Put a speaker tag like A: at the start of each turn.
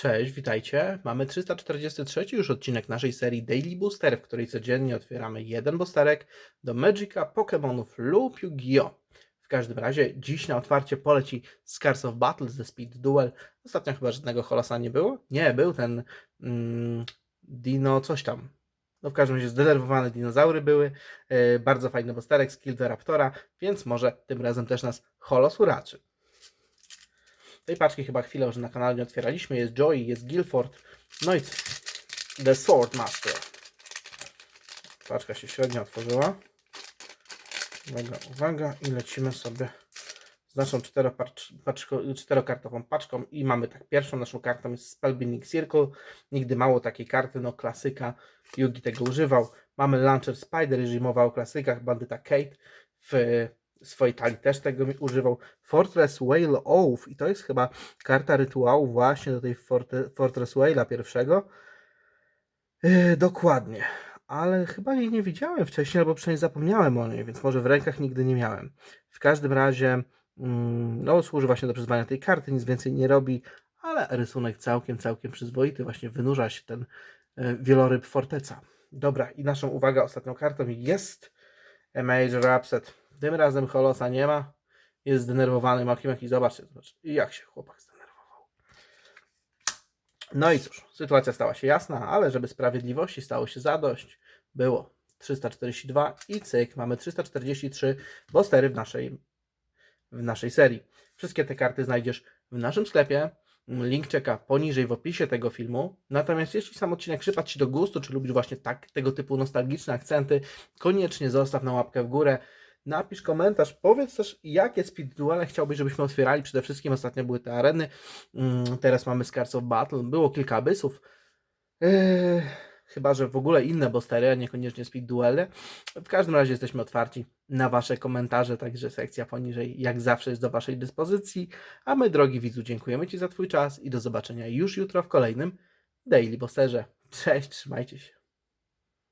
A: Cześć, witajcie. Mamy 343 już odcinek naszej serii Daily Booster, w której codziennie otwieramy jeden boosterek do Magica, Pokémonów lub Yu-Gi-Oh! W każdym razie dziś na otwarcie poleci Scars of Battle ze Speed Duel. Ostatnio chyba żadnego holosa nie było. Nie, był ten mm, Dino coś tam. No w każdym razie zdenerwowane dinozaury były. E, bardzo fajny boosterek z Raptora, więc może tym razem też nas holos uraczy. Tej paczki chyba chwilę już na kanale nie otwieraliśmy. Jest Joey, jest Guilford. No i? The Sword Master. Paczka się średnio otworzyła. Uwaga, uwaga i lecimy sobie z naszą czterokartową paczką i mamy tak, pierwszą naszą kartą jest Spellbinding Circle, nigdy mało takiej karty, no klasyka, Yugi tego używał. Mamy Launcher Spider, jeżeli mowa o klasykach, bandyta Kate w swojej talii też tego używał. Fortress Whale Oath i to jest chyba karta rytuału właśnie do tej Forte- Fortress Whale'a pierwszego. Yy, dokładnie, ale chyba jej nie widziałem wcześniej, albo przynajmniej zapomniałem o niej, więc może w rękach nigdy nie miałem. W każdym razie, mm, no, służy właśnie do przyzwania tej karty, nic więcej nie robi, ale rysunek całkiem, całkiem przyzwoity. Właśnie wynurza się ten e, wieloryb forteca. Dobra, i naszą uwagę ostatnią kartą jest A Major Upset. Tym razem Holosa nie ma. Jest zdenerwowany Makiem i zobaczcie, zobaczcie, jak się chłopak zdenerwował. No i cóż, sytuacja stała się jasna, ale żeby sprawiedliwości stało się zadość, było 342 i cyk, mamy 343 bostery w naszej, w naszej serii. Wszystkie te karty znajdziesz w naszym sklepie. Link czeka poniżej w opisie tego filmu. Natomiast jeśli sam odcinek przypadł Ci do gustu, czy lubisz właśnie tak, tego typu nostalgiczne akcenty, koniecznie zostaw na łapkę w górę. Napisz komentarz, powiedz też, jakie speedduele chciałbyś, żebyśmy otwierali. Przede wszystkim ostatnio były te areny, Mm, teraz mamy Scars of Battle, było kilka abysów. Yy, chyba, że w ogóle inne bostery, a niekoniecznie speedduele. W każdym razie jesteśmy otwarci na Wasze komentarze, także sekcja poniżej jak zawsze jest do Waszej dyspozycji. A my, drogi widzu, dziękujemy Ci za Twój czas i do zobaczenia już jutro w kolejnym Daily Bosterze. Cześć, trzymajcie się.